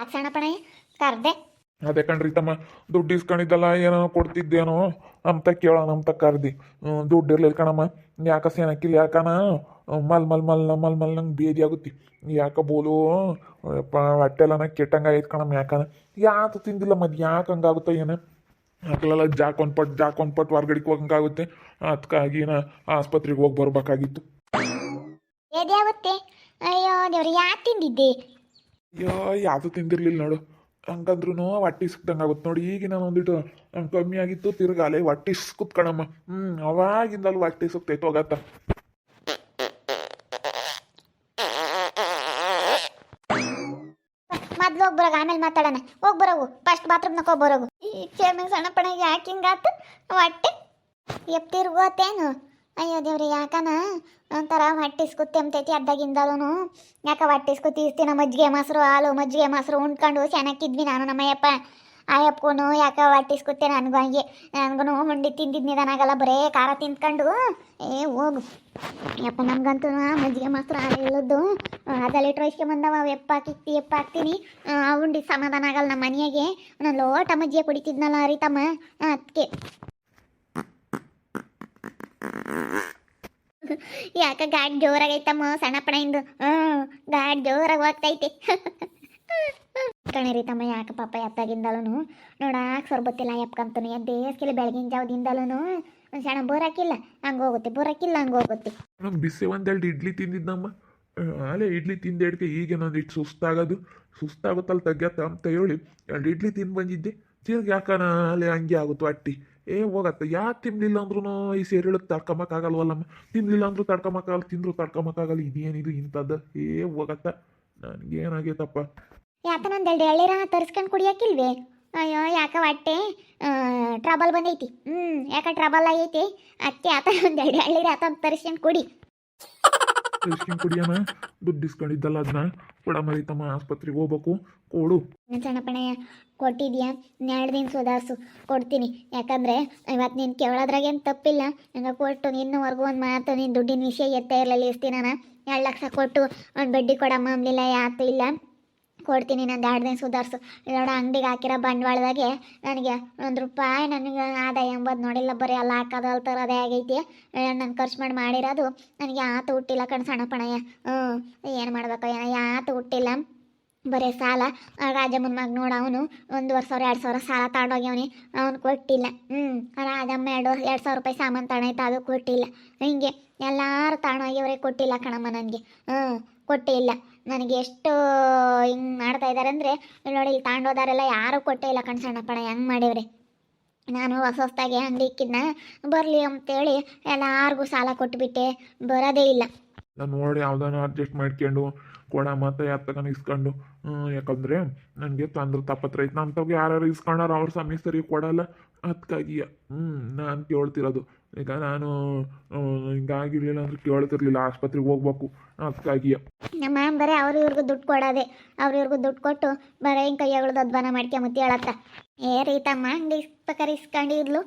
ಯಾಕೆ ಸಣ್ಣಪ್ಪಣಯ್ಯ ಕರ್ದೆ. ಅದೇ ಕಣ್ರಿ ತಮ್ಮ ದುಡ್ಡು ಇಸ್ಕೊಂಡಿದ್ದಲ್ಲ ಏನೋ ಕೊಡ್ತಿದ್ದೇನೋ ಅಂತ ಕೇಳೋಣ ಅಂತ ಕರ್ದಿ. ದುಡ್ಡು ಇರ್ಲಿಲ್ಲ ಕಣಮ್ಮ. ಯಾಕ ಸೇನಕ್ಕಿಲ್ಲ ಯಾಕನ? ಮಲ್ ಮಲ್ ಮಲ್ ಮಲ್ ಮಲ್ ನಂಗೆ ಬೇದಿ ಆಗುತ್ತಿ. ಯಾಕ ಬೋಲು? ಹೊಟ್ಟೆಲ್ಲ ಕೆಟ್ಟಂಗ ಆಯ್ತು ಕಣಮ್ಮ ಯಾಕನ? ಯಾತು ತಿಂದಿಲ್ಲ ಮದ್ ಯಾಕೆ ಹಂಗಾಗುತ್ತೋ ಏನ? ಹಾಕಲೆಲ್ಲ ಜಾಕ್ ಒಂದು ಪಟ್ ಜಾಕ್ ಒಂದು ಪಟ್ ಹೊರ್ಗಡೆಗೆ ಹೋಗಂಗಾಗುತ್ತೆ. ಅದಕ್ಕಾಗಿ ನಾ ಆಸ್ಪತ್ರೆಗೆ ಹೋಗಿ ಬರ್ಬೇಕಾಗಿತ್ತು. ಅಯ್ಯೋ ದೇವ್ರಿ ಯಾಕೆ ತಿಂದಿದ್ದೆ? ಅಯ್ಯೋ ಯಾವುದು ತಿಂದಿರ್ಲಿಲ್ಲ ನೋಡು. ಹಂಗಂದ್ರೂ ಹೊಟ್ಟೆ ಸಿಕ್ದಂಗೆ ಆಗುತ್ತೆ ನೋಡಿ. ಈಗ ನಾನು ಒಂದಿಟ್ಟು ಕಮ್ಮಿ ಆಗಿತ್ತು ತಿರ್ಗಾಲೆ ಹೊಟ್ಟೆ ಕುತ್ಕಣಮ್ಮ ಹ್ಞೂ ಅವಾಗಿಂದಲೂ ಹೊಟ್ಟೆ ಸುಕ್ತೈತೆ ಹೋಗತ್ತ. ಮೊದ್ಲು ಹೋಗಿ ಬರೋಗ, ಆಮೇಲೆ ಮಾತಾಡೋಣ. ಹೋಗಿ ಬರೋಗು ಫಸ್ಟ್ ಬಾತ್ರೂಮ್ನಾಗ ಹೋಗಿ ಬರೋಗು. ಈ ಸಣ್ಣ ಪಣ ಯಾಕೆ ಹಿಂಗಾತು? ಹೊಟ್ಟೆ ಎಪ್ತಿರ್ಗೋತೇನು ಅಯ್ಯೋ ದೇವ್ರಿ, ಯಾಕನ? ಒಂಥರ ಹೊಟ್ಟೆ ಇಸ್ಕುತ್ತೆ ಅಂತೈತಿ ಅಡ್ಡಾಗಿಂದಲೂ ಯಾಕ ಹೊಟ್ಟೆ ಇಸ್ಕುತ್ತಿ ಇಸ್ತಿನ ಮಜ್ಜಿಗೆ ಮೊಸರು, ಹಾಲು, ಮಜ್ಜಿಗೆ ಮೊಸರು ಉಂಡ್ಕೊಂಡು ಚೆನ್ನಾಗಿದ್ವಿ ನಾನು ನಮ್ಮಯ್ಯಪ್ಪ. ಆಯಪ್ಪನು ಯಾಕ ಹೊಟ್ಟೆ ಇಸ್ಕುತ್ತೆ ನನಗೂ ಹಂಗೆ. ನನಗೂ ಹುಂಡಿ ತಿಂದಿದ್ದು ನಿಧಾನಾಗಲ್ಲ, ಬರೇ ಖಾರ ತಿಂದ್ಕೊಂಡು. ಏ, ಹೋಗು. ಯಪ್ಪ ನಮ್ಗಂತೂ ಮಜ್ಜಿಗೆ ಮೊಸರು ಹಾಲು ಇಲ್ಲದ್ದು. ಅದೆಲ್ಲ ಲೀಟ್ರ್ ಬಂದವ ಅವು ಎಪ್ಪ ಹಾಕಿ ಎಪ್ಪ ಹಾಕ್ತೀನಿ. ಉಂಡಿ ಸಮಾಧಾನ ಆಗಲ್ಲ ನಮ್ಮ ಮನೆಯಾಗೆ. ನಾನು ಲೋಟ ಮಜ್ಜಿಗೆ ಕುಡಿತಿದ್ನಲ್ಲ ಹರಿತಮ್ಮ ಅದಕ್ಕೆ. ಯಾಕ ಗಾಡಿ ಜೋರಾಗೈತಮ್ಮ ಸಣ್ಣ ಪಡೆಯಿಂದ ಹ್ಞೂ ಗಾಡಿ ಜೋರಾಗಿ ಹೋಗ್ತೈತಿ. ಕಣರಿ ತಮ್ಮ ಯಾಕ ಪಾಪ ಎತ್ತಾಗಿಂದಲೂ ನೋಡಾಕ ಸೊರ್ಬತ್ತಿಲ್ಲ ಎಪ್ಕಂತನು. ಎದ್ದೇಸ್ಕಿಲ್ಲ ಬೆಳಗಿನ ಜಾವದಿಂದಲೂ ಒಂದು ಸಣ್ಣ ಬೋರ್ ಹಾಕಿಲ್ಲ ಹಂಗೆ ಹೋಗುತ್ತೆ ಬೋರ್ ಹಾಕಿಲ್ಲ ಹಂಗೆ ಹೋಗುತ್ತೆ. ಬಿಸಿ ಒಂದೆರಡು ಇಡ್ಲಿ ತಿಂದಿದ್ದಮ್ಮ ಆಲೆ ಇಡ್ಲಿ ತಿಂದೇಡ್ಕೆ ನಾನು ಇಟ್ಟು ಸುಸ್ತಾಗೋದು. ಸುಸ್ತಾಗುತ್ತಲ್ಲ ತೆಗ್ಯತ್ತ ಅಂತ ಹೇಳಿ, ಎರಡು ಇಡ್ಲಿ ತಿಂದು ಬಂದಿದ್ದೆ. ತಿರ್ಗಿ ಯಾಕನ ಆಲೆ ಹಂಗೆ ಆಗುತ್ತೆ ಹೊಟ್ಟಿ ಏ, ಹೋಗತ್ತೆ. ಯಾಕೆ ತಿನ್ಲಿಲ್ಲ ಅಂದ್ರೂ ಈ ಸೇರಿಳಕ್ಕೆ ತಡ್ಕೊಂಬಕ್ಕಾಗಲ್ವಲ್ಲಮ್ಮ ತಿನ್ಲಿಲ್ಲ ಅಂದ್ರೂ ತಡ್ಕೊಂಬಕ್ಕಾಗಲ್ಲ ತಿಂದ್ರು ತಡ್ಕೊಂಬಕ್ಕಾಗಲ್ಲ ಇದೇನಿದು ಇಂಥದ್ದು? ಏ, ಹೋಗತ್ತ. ನನಗೇನಾಗೈತಪ್ಪ. ಯಾಕ ನಂದೆರಡು ಎಳ್ನೀರ ತರಿಸ್ಕೊಂಡು ಕುಡಿಯಕ್ಕಿಲ್ವೇ ಅಯ್ಯೋ, ಯಾಕ ಹೊಟ್ಟೆ ಟ್ರಬಲ್ ಬಂದೈತಿ. ಹ್ಞೂ ಯಾಕ ಟ್ರಬಲ್ ಆಗೈತಿ? ಅತ್ತೆ ಆತ ಒಂದೆರಡು ಎಳ್ನೀರ ಆತ ತರಿಸ್ಕೊಂಡು ಕುಡಿ. ಎಷ್ಟು ದುಡ್ಡು ಇಸ್ಕೊಂಡಿದ್ದಲ್ಲ ಅದನ್ನ ಕೊಡ ಮರಿತಮ್ಮ ಆಸ್ಪತ್ರೆಗೆ ಹೋಗ್ಬೇಕು. ಕೊಡು. ಸಣ್ಣಪ್ಪಣೆ ಕೊಟ್ಟಿದ್ಯಾ? ಎರಡು ದಿನ ಸುಧಾರಿಸು ಕೊಡ್ತೀನಿ. ಯಾಕಂದ್ರೆ ಇವತ್ತು ನೀನು ಕೇಳೋದ್ರಾಗೇನು ತಪ್ಪಿಲ್ಲ. ನಂಗೆ ಕೊಟ್ಟು ಇನ್ನೂವರೆಗೂ ಒಂದು ಮಾತು, ನೀನು ದುಡ್ಡಿನ ವಿಷಯ ಎತ್ತೇ ಇರಲಿಲ್ಲ ನಾನು ಎರಡು ಲಕ್ಷ ಕೊಟ್ಟು ಒಂದು ಬಡ್ಡಿ ಕೊಡಮ್ಮ ಅಂಬಲಿಲ್ಲ ಯಾತು ಇಲ್ಲ. ಕೊಡ್ತೀನಿ, ನಂದು ಎರಡು ದಿನ ಸುಧಾರಿಸು. ನೋಡ, ಅಂಗಡಿಗೆ ಹಾಕಿರೋ ಬಂಡವಾಳದಾಗೆ ನನಗೆ ಒಂದು ರೂಪಾಯಿ ನನಗೆ ಆದಾಯ ಎಂಬುದು ನೋಡಿಲ್ಲ. ಬರೀ ಎಲ್ಲ ಹಾಕೋದು, ಅಲ್ಲಿ ತರೋದೇ ಆಗೈತಿ. ನಾನು ಖರ್ಚು ಮಾಡಿ ಮಾಡಿರೋದು ನನಗೆ ಆತು ಹುಟ್ಟಿಲ್ಲ ಕಣ್ ಸಣ್ಣ ಪಣಯ್ಯ. ಹ್ಞೂ, ಏನು ಮಾಡಬೇಕು, ಏನೋ ಯಾತು ಹುಟ್ಟಿಲ್ಲ. ಬರೀ ಸಾಲ. ರಾಜಮ್ಮನ ಮಗ ನೋಡು, ಅವನು ಒಂದುವರೆ ಸಾವಿರ, ಎರಡು ಸಾವಿರ ಸಾಲ ತಗೊಂಡೋಗ್ಯವನಿ. ಅವನು ಕೊಟ್ಟಿಲ್ಲ. ಹ್ಞೂ, ರಾಜಮ್ಮ ಎರಡು ಎರಡು ಸಾವಿರ ರೂಪಾಯಿ ಸಾಮಾನು ತಗೊಂಡೈತೆ ಅದು ಕೊಟ್ಟಿಲ್ಲ. ಹಿಂಗೆ ಎಲ್ಲರೂ ಅವ್ರಿಗೆ ಕೊಟ್ಟಿಲ್ಲ ಕಣಮ್ಮ ನನಗೆ. ಹ್ಞೂ ಕೊಟ್ಟೇ ಇಲ್ಲ ನನಗೆ ಎಷ್ಟು ಹಿಂಗೆ ಮಾಡ್ತಾ ಇದ್ದಾರೆ ಅಂದರೆ ನೋಡಿ ಇಲ್ಲಿ ತಾಂಡೋದಾರೆಲ್ಲ ಯಾರೂ ಕೊಟ್ಟೇ ಇಲ್ಲ ಕಣ್ ಸಣ್ಣಪ್ಪಣ, ಹೆಂಗೆ ಮಾಡಿವ್ರೆ? ನಾನು ಹೊಸ ಹೊಸ್ದಾಗಿ ಅಂಗಡಿ ಇಕ್ಕಿದ್ನ, ಬರಲಿ ಅಂತೇಳಿ ಎಲ್ಲಾರ್ಗೂ ಸಾಲ ಕೊಟ್ಬಿಟ್ಟೆ, ಬರೋದೇ ಇಲ್ಲ. ನಾನು ನೋಡಿ ಯಾವ್ದಾನ ಅಡ್ಜಸ್ಟ್ ಮಾಡ್ಕೊಂಡು, ಕೊಡ ಮತ್ತೆ ಯಾತಕನ ಇಸ್ಕೊಂಡು. ಯಾಕಂದ್ರೆ ನನಗೆ ತಂದ್ರೆ ತಪ್ಪತ್ರ ಐತೆ. ನಂತವ್ಗೆ ಯಾರು ಇಸ್ಕೊಂಡಾರ ಅವ್ರ ಸಮಯ ಸರಿ ಕೊಡಲ್ಲ. ಅದಕ್ಕಾಗಿ ಹ್ಞೂ ನಾನು ಕೇಳ್ತಿರೋದು. ಈಗ ನಾನು ಹಿಂಗಾಗಿರ್ಲಿಲ್ಲ ಅಂದ್ರೆ ಕೇಳ್ತಿರ್ಲಿಲ್ಲ, ಆಸ್ಪತ್ರೆಗೆ ಹೋಗ್ಬೇಕು. ಅದಕ್ಕಾಗಿ ನಮ್ಮ ಮ್ಯಾಮ್ ಬರೀ ಅವ್ರು ಇವ್ರಿಗೂ ದುಡ್ಡು ಕೊಡೋದೆ. ಅವ್ರ ಇವ್ರಿಗೂ ದುಡ್ಡು ಕೊಟ್ಟು ಬರೀ ಹಿಂಗೆ ಅದ್ವಾನ ಅಧ್ವಾನ ಮಾಡ್ಕೊಂಬತ್ತಿ ಹೇಳತ್ತ ಏ, ರೀತಮ್ಮ, ಹಂಗೆ ಬೇಕಾರೆ ಇಸ್ಕೊಂಡಿದ್ಲು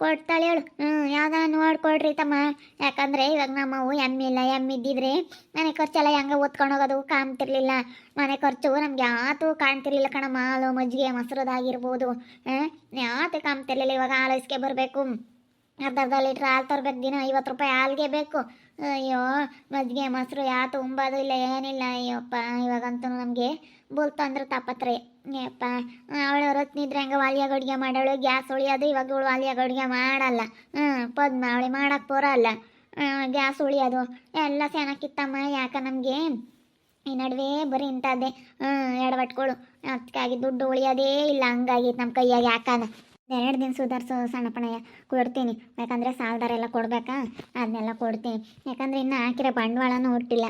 ಕೊಡ್ತಾಳೆ ಹೇಳು. ಹ್ಞೂ ಯಾವ್ದ ನೋಡ್ಕೊಡ್ರಿ ತಮ್ಮ ಯಾಕಂದ್ರೆ ಇವಾಗ ನಮ್ಮವು ಎಮ್ಮಿಲ್ಲ ಎಮ್ಮಿದ್ದಿದ್ರೆ ಮನೆ ಖರ್ಚೆಲ್ಲ ಹೆಂಗೆ ಓದ್ಕೊಂಡು ಹೋಗೋದು ಕಾಣ್ತಿರ್ಲಿಲ್ಲ. ಮನೆ ಖರ್ಚು ನಮ್ಗೆ ಯಾತು ಕಾಣ್ತಿರ್ಲಿಲ್ಲ ಕಣಮ್ಮ. ಹಾಲು, ಮಜ್ಜಿಗೆ, ಮೊಸರದಾಗಿರ್ಬೋದು. ಹಾಂ ಯಾತು ಕಾಣ್ತಿರ್ಲಿಲ್ಲ. ಇವಾಗ ಆಲೋಚಿಸ್ಕೆ ಬರಬೇಕು. ಅರ್ಧ ಅರ್ಧ ಲೀಟ್ರ್ ಹಾಲು ತರ್ಬೇಕು ದಿನ, ಐವತ್ತು ರೂಪಾಯಿ ಹಾಲ್ಗೆ ಬೇಕು. ಅಯ್ಯೋ, ಮಜ್ಜಿಗೆ ಮೊಸರು ಯಾವ ತುಂಬೋದು ಇಲ್ಲ, ಏನಿಲ್ಲ, ಅಯ್ಯಪ್ಪ, ಇವಾಗಂತೂ ನಮಗೆ ಬೋಲ್ ತೊಂದ್ರೆ ತಾಪತ್ರೆ. ಯಪ್ಪ ಅವಳು ರತ್ನಿದ್ರೆ ಹಂಗೆ ವಾಲಿಯಾಗ ಅಡುಗೆ ಮಾಡೋಳು ಗ್ಯಾಸ್ ಉಳಿಯೋದು, ಇವಾಗ ಇವಳು ವಾಲಿಯಾಗ ಅಡುಗೆ ಮಾಡಲ್ಲ. ಹ್ಞೂ ಪದ್ಮ, ಅವಳಿ ಮಾಡಕ್ಕೆ ಬರೋಲ್ಲ ಗ್ಯಾಸ್ ಉಳಿಯೋದು, ಎಲ್ಲ ಚೆನ್ನಾಗಿತ್ತಮ್ಮ ಯಾಕೆ ನಮಗೆ? ಈ ನಡುವೆ ಬರೀ ಇಂಥದ್ದೇ. ಎಡವಟ್ಕೊಳು. ಅದಕ್ಕಾಗಿ ದುಡ್ಡು ಉಳಿಯೋದೇ ಇಲ್ಲ ಹಂಗಾಗಿ ನಮ್ಮ ಕೈಯಾಗ ಯಾಕನ? ಎರಡು ದಿನ ಸುಧಾರಿಸೋ ಸಣ್ಣಪ್ಪಣಯ್ಯ ಕೊಡ್ತೀನಿ. ಯಾಕಂದರೆ ಸಾಲದಾರೆಲ್ಲ ಕೊಡಬೇಕಾ? ಅದನ್ನೆಲ್ಲ ಕೊಡ್ತೀನಿ. ಯಾಕಂದರೆ ಇನ್ನು ಹಾಕಿರೋ ಬಂಡವಾಳನೂ ಹುಟ್ಟಿಲ್ಲ.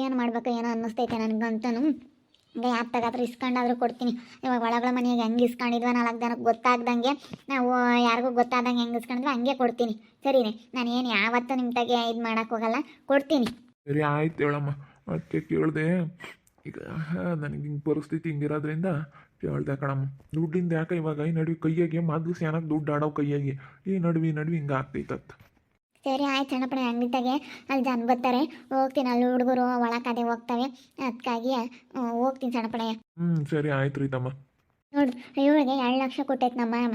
ಏನು ಮಾಡಬೇಕು, ಏನೋ ಅನ್ನಿಸ್ತೈತೆ ನನಗಂತೂ ಹಂಗೆ ಯಾರು ಇಸ್ಕೊಂಡಾದ್ರೂ ಕೊಡ್ತೀನಿ. ಇವಾಗ ಒಳಗಳ ಮನೆಯಾಗ ಹೆಂಗೆ ಇಸ್ಕೊಂಡಿದ್ವ ನಾಲ್ಕು ಜನಕ್ಕೆ ಗೊತ್ತಾಗ್ದಂಗೆ ನಾವು ಯಾರಿಗೂ ಗೊತ್ತಾದಂಗೆ ಹೆಂಗೆ ಇಸ್ಕೊಂಡಿದ್ವಿ ಹಂಗೆ ಕೊಡ್ತೀನಿ. ಸರಿನೇ? ನಾನು ಏನು ಯಾವತ್ತೂ ನಿಮ್ಮ ತಗೆ ಇದು ಮಾಡೋಕ್ಕೋಗಲ್ಲ ಕೊಡ್ತೀನಿ. ಸರಿ ಆಯ್ತು ಹೇಳಮ್ಮ. ಮತ್ತೆ ಕೇಳಿದೆ. ಈಗ ನನಗೆ ಹಿಂಗೆ ಪರಿಸ್ಥಿತಿ ಹಿಂಗಿರೋದ್ರಿಂದ ಕೇಳ್ದೆ ಕಣಮ್ಮ ದುಡ್ಡಿಂದ ಯಾಕೆ ಇವಾಗ ಈ ನಡುವೆ ಕೈಯಾಗೆ ಮೊದಲು ಸ್ಯಾನಾಗ ದುಡ್ಡು ಆಡೋ ಕೈಯಾಗೆ? ಈ ನಡುವೆ ನಡುವೆ ಹಿಂಗೆ ಆಗ್ತೈತತ್ತ ಸರಿ ಆಯ್ತು ಸಣ್ಣಪ್ಪಣ ಅಂಗಡಿತಾಗೆ ಅಲ್ಲಿ ಜನ ಬರ್ತಾರೆ. ಹೋಗ್ತೀನಿ ಅಲ್ಲಿ ಹುಡುಗರು ಒಳಕದೆ ಹೋಗ್ತವೆ. ಅದಕ್ಕಾಗಿ ಹೋಗ್ತೀನಿ ಸಣ್ಣಪ್ಪಣಯ್ಯ ಹ್ಞೂ ಸರಿ ಆಯ್ತು ರೀ ತಮ್ಮ ನೋಡು ಇವಳಿಗೆ ಎರಡು ಲಕ್ಷ ಕೊಟ್ಟೈತೆ ನಮ್ಮ ಮಾಮ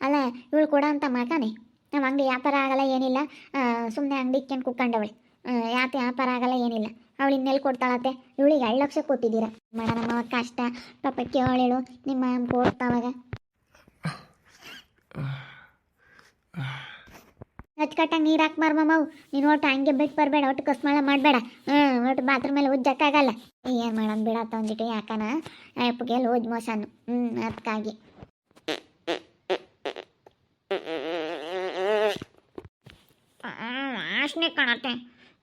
ಅಲ್ಲ ಇವಳು ಕೊಡ ಅಂತ ಮಾಡ್ತಾನೆ ನಮ್ಮ ಅಂಗಡಿ ವ್ಯಾಪಾರ ಆಗಲ್ಲ ಏನಿಲ್ಲ. ಸುಮ್ಮನೆ ಅಂಗಡಿ ಇಕ್ಕೊಂಡು ಕುಕ್ಕಂಡವಳೆ ಯಾಕೆ ವ್ಯಾಪಾರ ಆಗಲ್ಲ ಏನಿಲ್ಲ. ಅವಳು ಇನ್ನೆಲ್ಲಿ ಕೊಡ್ತಾಳತ್ತೆ ಇವಳಿಗೆ ಎರಡು ಲಕ್ಷ ಕೊಟ್ಟಿದ್ದೀರಾ. ಮಾಡ ನಮ್ಮ ಕಷ್ಟ ಪಾಪ ಕೇಳಿಳು ನಿಮ್ಮ ಮಾಮ ಕೊಡ್ತಾವಾಗ ಹಚ್ಕಟ್ಟಂಗೆ ನೀರು ಹಾಕ್ಬಾರ ಮಾವು. ನೀನು ಒಟ್ಟು ಹಂಗೆ ಬಿಟ್ಟು ಬರಬೇಡ, ಒಟ್ಟು ಕಸ್ಮಾಳ ಮಾಡಬೇಡ. ಹ್ಞೂ ಒಟ್ಟು ಬಾತ್ರೂಮ್ ಮೇಲೆ ಉಜ್ಜಕ್ಕಾಗಲ್ಲ. ಏನು ಮಾಡೋಣ ಬಿಡತ್ತ ಒಂದಿಟ್ಟು ಯಾಕನ? ಅಪ್ಪಗೆ ಎಲ್ಲಿ ಹೋದ್ ಮೋಸನು. ಹ್ಞೂ ಅದಕ್ಕಾಗಿ ವಾಸನೆ ಕಾಣತ್ತೆ.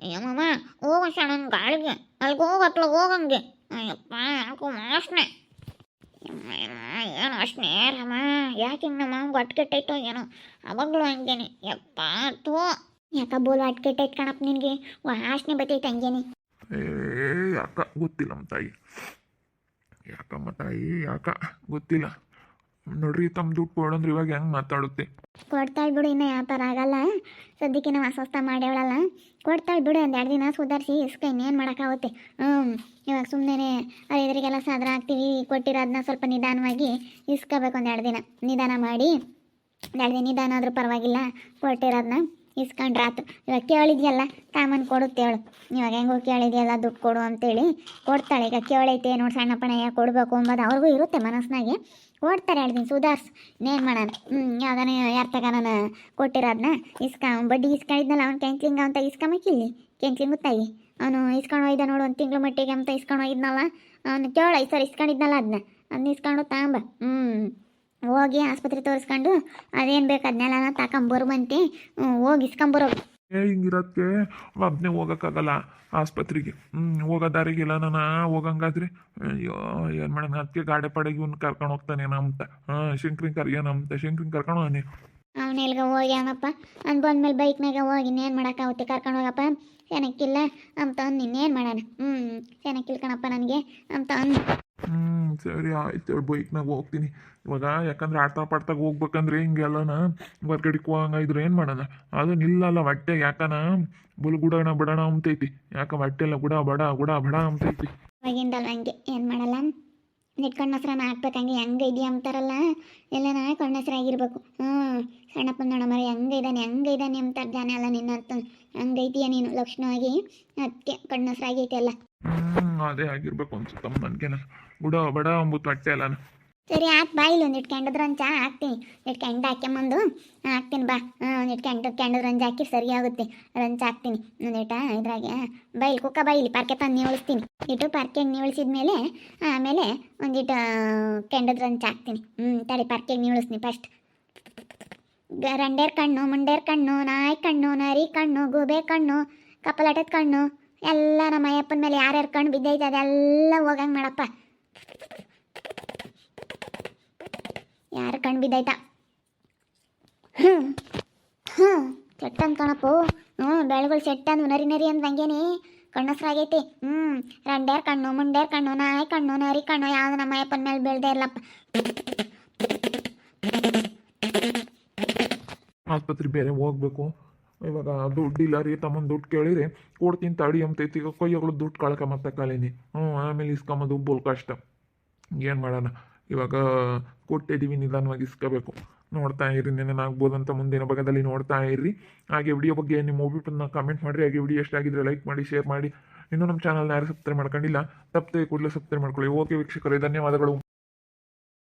ಅಯ್ಯಮ್ಮ ಹೋಗ ಸಣ್ಣ ಗಾಳಿಗೆ, ಅಲ್ಲಿಗೆ ಹೋಗತ್ಲ ಹೋಗಂಗೆ ಅಯ್ಯಪ್ಪ, ಯಾಕೋ ವಾಸನೆ. ಏನು ವಾಸನೆ ರಮ ಯಾಕೆ ನಮ್ಮ ಹೊಟ್ಟೆ ಅಟ್ಕೆಟ್ಟೈತೋ ಏನೋ? ಅವಾಗಲೂ ಹಂಗೇನೆ. ಯಪ್ಪ, ತೋ. ಯಾಕ ಬೋಲ್ ಅಟ್ಕೆಟ್ಟೈತೆ ಕೆಟ್ಟೈತೆ ಕಣಪ್ಪ ನಿನಗೆ? ವಾಸನೆ ಬತ್ತೈತೆ ಹಂಗೇನೆ. ಏ, ಯಾಕ? ಗೊತ್ತಿಲ್ಲ ನಮ್ಮ ತಾಯಿ. ಯಾಕಮ್ಮ ತಾಯಿ? ಯಾಕ? ಗೊತ್ತಿಲ್ಲ. ನೋಡ್ರಿ ತಮ್ಮ ದುಡ್ಡು ಕೊಡಂದ್ರೆ ಇವಾಗ ಹೆಂಗೆ ಮಾತಾಡುತ್ತೆ? ಕೊಡ್ತಾಳೆ ಬಿಡು ಯಾವ ತರ ಆಗಲ್ಲ. ಸದ್ಯಕ್ಕೆ ನಾವು ಅಸ್ವಸ್ಥ ಮಾಡ್ಯಾವಳಲ್ಲ. ಕೊಡ್ತಾಳೆ ಬಿಡು ಒಂದು ಎರಡು ದಿನ ಸುಧಾರಿಸಿ, ಇಸ್ಕ ಇನ್ನೇನು ಮಾಡೋಕ್ಕಾಗುತ್ತೆ? ಹ್ಮ್, ಇವಾಗ ಸುಮ್ಮನೆ ಇದ್ರಿಗೆಲ್ಲ ಸಾದ್ರ ಹಾಕ್ತೀವಿ ಕೊಟ್ಟಿರೋದನ್ನ ಸ್ವಲ್ಪ ನಿಧಾನವಾಗಿ ಇಸ್ಕೋಬೇಕು ಒಂದು ಎರಡು ದಿನ. ನಿಧಾನ ಮಾಡಿ ಎರಡು ದಿನ ನಿಧಾನ ಆದರೂ ಪರವಾಗಿಲ್ಲ ಕೊಟ್ಟಿರೋದನ್ನ ಇಸ್ಕೊಂಡ್ರೆ ಆತು ಇವಾಗ ಕೇಳಿದ್ಯಲ್ಲ, ತಾಮನ್ ಕೊಡುತ್ತೆ ಹೇಳು. ಇವಾಗ ಹೆಂಗೋ ಕೇಳಿದ್ಯಲ್ಲ, ದುಡ್ಡು ಕೊಡು ಅಂತೇಳಿ ಕೊಡ್ತಾಳೆ. ಈಗ ಕೇಳೈತೆ ನೋಡಿ ಸಣ್ಣ ಯಾಕೆ ಕೊಡಬೇಕು ಅಂಬೋದು ಅವ್ರಿಗೂ ಇರುತ್ತೆ ಮನಸ್ಸಿನಾಗೆ. ಕೊಡ್ತಾರೆ ಎರಡು ದಿನ ಸುಧಾರ್ಸು. ಇನ್ನೇನು ಮಾಡೋಣ? ಹ್ಞೂ ಯಾವ್ದಾನ ಯಾರ ತಗ ನಾನು ಕೊಟ್ಟಿರೋದನ್ನ ಇಸ್ಕ ಬಡ್ಡಿ ಇಸ್ಕೊಂಡಿದ್ನಲ್ಲ, ಅವ್ನು ಕೆಂಕ್ಲಿಂಗ್ ಅಂತ ಇಸ್ಕೊಂಬೇಕಿಲ್ಲಿ ಕೆಂಕ್ಲಿಂಗು ತಾಯಿ ಅವನು ಇಸ್ಕೊಂಡು ಹೋಯ್ದ ನೋಡು, ಒಂದು ತಿಂಗಳು ಮಟ್ಟಿಗೆ ಅಂತ ಇಸ್ಕೊಂಡು ಹೋಗಿದ್ನಲ್ಲ ಅವನು ಕೇಳ, ಈ ಸರ್ ಇಸ್ಕೊಂಡಿದ್ನಲ್ಲ ಅದನ್ನ ಅದನ್ನ ಇಸ್ಕೊಂಡು ತಾಂಬ. ಹ್ಞೂ ಹೋಗಿ ಆಸ್ಪತ್ರೆ ತೋರಿಸ್ಕೊಂಡು ಅದೇನು ಬೇಕು ಅದನ್ನೆಲ್ಲ ತಗೊಂಬರ್ಬಂತೆ ಹ್ಞೂ ಹೋಗಿ ಇಸ್ಕೊಂಬರೋಗಿ ಏ ಹಿಂಗಿರೋದಕ್ಕೆ ಒಬ್ಬನೇ ಹೋಗೋಕ್ಕಾಗಲ್ಲ ಆಸ್ಪತ್ರೆಗೆ. ಹ್ಞೂ ಹೋಗೋ ದಾರಿಗಿಲ್ಲ ನಾನು ಹೋಗಂಗಾದ್ರೆ ಅಯ್ಯೋ ಏನು ಮಾಡೋಣ? ಅದಕ್ಕೆ ಗಾಡಿ ಪಡೆಗೆ ಇವ್ನು ಕರ್ಕೊಂಡು ಹೋಗ್ತಾನೆ ಅಂತ ಹಾಂ ಶಂಕ್ರಿಂಗ್ ಕರ್ಗ್ಯಾನ ಅಂತ ಶಂಕ್ರಿಂಗ್ ಕರ್ಕೊಂಡು ಹೋಗಿ ಅವನ ಎಲ್ಗ ಹೋಗಿ ಅವನಪ್ಪ ಅವ್ನು ಬಂದ್ಮೇಲೆ ಬೈಕ್ನಾಗ ಹೋಗಿ ಇನ್ನೇನು ಮಾಡೋಕ್ಕಾಗುತ್ತೆ ಕರ್ಕೊಂಡು ಹೋಗಪ್ಪ. ಸೆನಕ್ಕಿಲ್ಲ ಅಂತ ಅಂದು ಇನ್ನೇನು ಮಾಡೋಣ? ಹ್ಞೂ ಚೆನ್ನಾಗಿಲ್ಲ ಕಣಪ್ಪ ನನಗೆ. ಅಂತ ಅಂದು ಹ್ಞೂ ಸರಿ ಆಯ್ತು ಬೈಕ್ನಾಗ ಹೋಗ್ತೀನಿ. ಇವಾಗ ಯಾಕಂದ್ರೆ ಆಡ್ತಾ ಪಾಡ್ತಾಗ ಹೋಗ್ಬೇಕಂದ್ರೆ ಹಿಂಗೆಲ್ಲನ ಹೊರ್ಗಡೆಗೆ ಹೋಗಂಗಿದ್ರೆ ಏನು ಮಾಡೋಣ ಅದು ನಿಲ್ಲಲ್ಲ ಹೊಟ್ಟೆಗೆ ಯಾಕನ? ಬುಲ್ ಗುಡಣ ಬಡಣ ಅಂತೈತಿ ಯಾಕ ಹೊಟ್ಟೆ ಎಲ್ಲ ಗುಡ ಬಡ ಗುಡ ಬಡ ಅಂತೈತಿ ಇವಾಗಿಂದಲ್ಲ ಹಂಗೆ ಏನು ಮಾಡಲ್ಲ? ನೆಟ್ ಕಣ್ಣಸ್ರನ ಹಾಕ್ಬೇಕಂಗೆ ಹೆಂಗೆ ಇದೆಯಾ ಅಂತಾರಲ್ಲ ಎಲ್ಲನ ಕಣ್ಣಸ್ರಾಗಿರ್ಬೇಕು ಹ್ಞೂ ಸಣ್ಣಪ್ಪನ ನೋಡ ಮರ ಹೆಂಗೆ ಇದ್ದಾನೆ ಹೆಂಗೆ ಇದ್ದಾನೆ ಅಂತಾರೆ ಜನ ನಿನ್ನ ನಿನ್ನಂತ ಹಂಗೈತೀಯ ನೀನು ಲಕ್ಷಣವಾಗಿ? ಅದಕ್ಕೆ ಕಣ್ಣಸ್ರಾಗೈತೆ ಎಲ್ಲ. ಹ್ಞೂ ಅದೇ ಆಗಿರ್ಬೇಕು ಅನ್ಸುತ್ತಮ್ಮ ನನಗೇನ ಗುಡ ಬಡ ಅಂಬುತ್ ಹೊಟ್ಟೆ ಅಲ್ಲ ಸರಿ ಆತ್ ಬಾ ಇಲ್ಲಿ ಕೆಂಡದ ರಂಚ ಹಾಕ್ತೀನಿ. ಇಟ್ಕೊಂಡು ಹಾಕ್ಯಂಬಂದು ಹಾಕ್ತೀನಿ, ಬಾ. ಒಂದು ಇಟ್ಕೊಂಡು ಕೆಂಡದ ರಂಜ ಹಾಕಿ ಸರಿ ಆಗುತ್ತೆ. ರಂಜ ಹಾಕ್ತೀನಿ. ಒಂದಿಟ ಇದ್ರಾಗೆ ಬೈಲ್ ಕುಕ್ಕ ಬೈಲಿ ಪಾರ್ಕೆ ತಂದು ನೀವಳಿಸ್ತೀನಿ. ಇಟ್ಟು ಪಾರ್ಕೆಗೆ ನೀವಳಿಸಿದ್ಮೇಲೆ ಆಮೇಲೆ ಒಂದಿಟ್ಟು ಕೆಂಡದ ರಂಜ ಹಾಕ್ತೀನಿ. ಹ್ಞೂ ತಡಿ ಪರ್ಕೆಗೆ ನೀವಳಿಸ್ತೀನಿ ಫಸ್ಟ್ ರಂಡೇರ್ ಕಣ್ಣು, ಮುಂಡೇರ್ ಕಣ್ಣು, ನಾಯಿ ಕಣ್ಣು, ನರಿ ಕಣ್ಣು, ಗೂಬೆ ಕಣ್ಣು ಕಪ್ಪಲಾಟದ ಕಣ್ಣು. ಎಲ್ಲ ನಮ್ಮ ಅಯ್ಯಪ್ಪನ ಮೇಲೆ ಯಾರ್ಯಾರು ಕಣ್ಣು ಬಿದ್ದೈತೆ ಅದೆಲ್ಲ ಹೋಗಂಗೆ ಮಾಡಪ್ಪ. ಯಾರು ಕಣ್ಣು ಬಿದ್ದೈತ? ಹ್ಞೂ ಹ್ಞೂ ಅಂತ ಕಣಪ್ಪು. ಹ್ಞೂ ಬೆಳಗಳು ಸೆಟ್ ಅಂದ್ ನರಿ ನರಿ ಅಂದ್ ಹಂಗೇನಿ ಕಣ್ಣಸ್ರಾಗೈತಿ ಹ್ಞೂ ರಂಡ್ಯಾರ್ ಕಣ್ಣು, ಮುಂಡ್ಯಾರ್ ಕಣ್ಣು, ನಾಯಿ ಕಣ್ಣು, ನರಿ ಕಣ್ಣು ಯಾವ್ದು ನಮ್ಮ ಅಯ್ಯಪ್ಪನ ಮೇಲೆ ಬೀಳ್ದೆ ಇಲ್ಲಪ್ಪ. ಆಸ್ಪತ್ರೆ ಬೇರೆ ಹೋಗ್ಬೇಕು. ಇವಾಗ ದುಡ್ಡು ಇಲ್ಲ ರೀ ತಮ್ಮನ ದುಡ್ಡು ಕೇಳಿರಿ, ಕೊಡ್ತೀನಿ ತಡಿ ಅಂತೈತಿ ಈಗ ಕೈಗಳು ದುಡ್ಡು ಕಳ್ಕೊಂಬತ್ತ ಕಾಲಿನಿ ಹ್ಞೂ ಆಮೇಲೆ ಇಸ್ಕೊಂಬೋದು ಬೋಲ್ ಕಷ್ಟ. ಏನು ಮಾಡೋಣ? ಇವಾಗ ಕೊಟ್ಟಿದ್ದೀವಿ ನಿಧಾನವಾಗಿ ಇಸ್ಕೋಬೇಕು. ನೋಡ್ತಾ ಇರಿ ಅಂತ ಮುಂದಿನ ಭಾಗದಲ್ಲಿ ನೋಡ್ತಾ ಇರ್ರಿ ಹಾಗೆ ವಿಡಿಯೋ ಬಗ್ಗೆ ನಿಮ್ಮ ಒಬ್ಬಿಟ್ಟನ್ನ ಕಮೆಂಟ್ ಮಾಡಿರಿ. ಹಾಗೆ ವಿಡಿಯೋ ಎಷ್ಟಾಗಿದ್ರೆ ಲೈಕ್ ಮಾಡಿ ಶೇರ್ ಮಾಡಿ. ಇನ್ನೂ ನಮ್ಮ ಚಾನಲ್ನ ಯಾರು ಸಬ್ಸ್ಕ್ರೈಬ್ ಮಾಡ್ಕೊಂಡಿಲ್ಲ, ತಪ್ಪದೆ ಕೂಡಲೇ ಸಬ್ಸ್ಕ್ರೈಬ್ ಮಾಡ್ಕೊಳ್ಳಿ. ಓಕೆ ವೀಕ್ಷಕರೇ, ಧನ್ಯವಾದಗಳು.